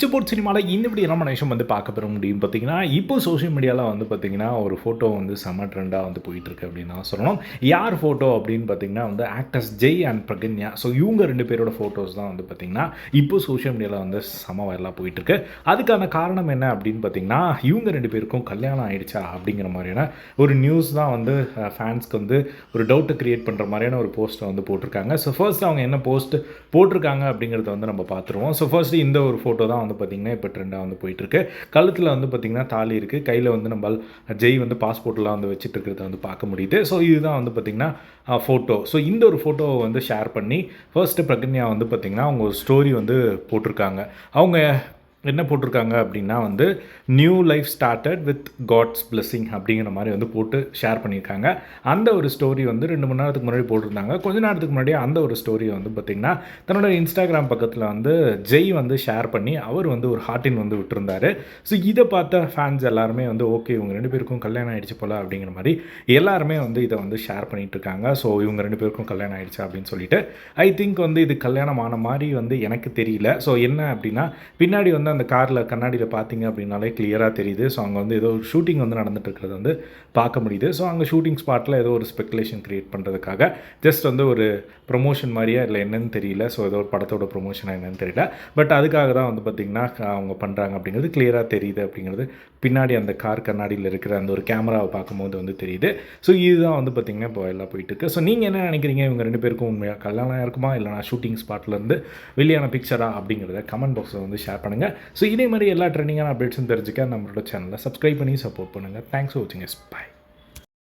Picture சினிமாவில் இந்த இப்படி நம்ம வந்து பார்க்க பெற முடியும் பார்த்தீங்கன்னா இப்போ சோஷியல் மீடியாவில் வந்து பார்த்தீங்கன்னா ஒரு ஃபோட்டோ வந்து செம ட்ரெண்டாக வந்து போயிட்டுருக்கு அப்படின்னு தான் சொல்லணும். யார் ஃபோட்டோ அப்படின்னு பார்த்தீங்கன்னா வந்து actors Jai and Pragnya so இவங்க ரெண்டு பேரோட ஃபோட்டோஸ் தான் வந்து பார்த்தீங்கன்னா இப்போ சோஷியல் மீடியாவில் வந்து செம வைரலாக போயிட்டுருக்கு அதுக்கான காரணம் என்ன அப்படின்னு பார்த்தீங்கன்னா இவங்க ரெண்டு பேருக்கும் கல்யாணம் ஆயிடுச்சா அப்படிங்கிற மாதிரியான ஒரு நியூஸ் தான் வந்து ஃபேன்ஸ்க்கு வந்து ஒரு டவுட்டை க்ரியேட் பண்ணுற மாதிரியான ஒரு போஸ்ட்டை வந்து போட்டிருக்காங்க. ஸோ ஃபர்ஸ்ட் அவங்க என்ன போஸ்ட் போட்டிருக்காங்க அப்படிங்கிறத வந்து நம்ம பார்த்துருவோம். ஸோ ஃபர்ஸ்ட் இந்த ஒரு ஃபோட்டோ தான் வந்து பார்த்திங்கன்னா இப்போ ட்ரெண்டாக வந்து போயிட்டுருக்கு. கழுத்தில் வந்து பார்த்திங்கன்னா தாலி இருக்குது கையில் வந்து நம்ம ஜெய் வந்து பாஸ்போர்ட்லாம் வந்து வச்சுட்டு இருக்கிறத வந்து பார்க்க முடியுது. ஸோ இதுதான் வந்து பார்த்திங்கன்னா ஃபோட்டோ ஸோ இந்த ஒரு ஃபோட்டோவை வந்து ஷேர் பண்ணி ஃபர்ஸ்ட்டு பிரகன்யா வந்து பார்த்திங்கன்னா அவங்க ஒரு ஸ்டோரி வந்து போட்டிருக்காங்க. அவங்க என்ன போட்டிருக்காங்க அப்படின்னா வந்து new life started with God's blessing அப்படிங்கிற மாதிரி வந்து போட்டு ஷேர் பண்ணியிருக்காங்க. அந்த ஒரு ஸ்டோரி வந்து ரெண்டு மணி நேரத்துக்கு முன்னாடி போட்டிருந்தாங்க. கொஞ்ச நேரத்துக்கு முன்னாடி அந்த ஒரு ஸ்டோரியை வந்து பார்த்திங்கன்னா தன்னோட இன்ஸ்டாகிராம் பக்கத்தில் வந்து ஜெய் வந்து ஷேர் பண்ணி அவர் வந்து ஒரு ஹார்ட்டின் வந்து விட்டுருந்தார். ஸோ இதை பார்த்த ஃபேன்ஸ் எல்லாருமே வந்து ஓகே இவங்க ரெண்டு பேருக்கும் கல்யாணம் ஆகிடுச்சு போல அப்படிங்கிற மாதிரி எல்லாருமே வந்து இதை வந்து ஷேர் பண்ணிட்டு இருக்காங்க. ஸோ இவங்க ரெண்டு பேருக்கும் கல்யாணம் ஆகிடுச்சு அப்படின்னு சொல்லிட்டு ஐ திங்க் வந்து இது கல்யாணம் ஆன மாதிரி வந்து எனக்கு தெரியல. ஸோ என்ன அப்படின்னா பின்னாடி வந்து அந்த காரில் கண்ணாடியில் பார்த்தீங்க அப்படின்னாலே கிளியராக தெரியுது. ஸோ அங்கே வந்து ஏதோ ஒரு ஷூட்டிங் வந்து நடந்துட்டு இருக்கிறது வந்து பார்க்க முடியுது. ஸோ அங்கே ஷூட்டிங் ஸ்பாட்டில் ஏதோ ஒரு ஸ்பெக்குலேஷன் க்ரியேட் பண்ணுறதுக்காக ஜஸ்ட் வந்து ஒரு ப்ரொமோஷன் மாதிரியா இல்லை என்னன்னு தெரியல. ஸோ ஏதோ ஒரு படத்தோட ப்ரொமோஷனாக என்னன்னு தெரியல. பட் அதுக்காக தான் வந்து பார்த்திங்கன்னா அவங்க பண்ணுறாங்க அப்படிங்கிறது கிளியராக தெரியுது அப்படிங்கிறது. பின்னாடி அந்த கார் கண்ணாடியில் இருக்கிற அந்த ஒரு கேமராவை பார்க்கும்போது வந்து தெரியுது. ஸோ இதுதான் வந்து பார்த்திங்கன்னா இப்போ எல்லாம் போயிட்டுருக்கு. ஸோ நீங்கள் என்ன நினைக்கிறீங்க? இவங்க ரெண்டு பேருக்கும் உண்மையாக கல்யாணம் இருக்குமா இல்லைனா ஷூட்டிங் ஸ்பாட்லேருந்து வெளியான பிக்சரா அப்படிங்கிறத கமெண்ட் பாக்ஸில் வந்து ஷேர் பண்ணுங்கள் ஸோ இதே மாதிரி எல்லா ட்ரெண்டிங்கான அப்டேட்ஸும் தெரிஞ்சுக்க நம்மளோட சேனலை சப்ஸ்கிரைப் பண்ணி சப்போர்ட் பண்ணுங்கள் தேங்க்ஸ் ஃபார் வாட்சிங் எஸ் பாய்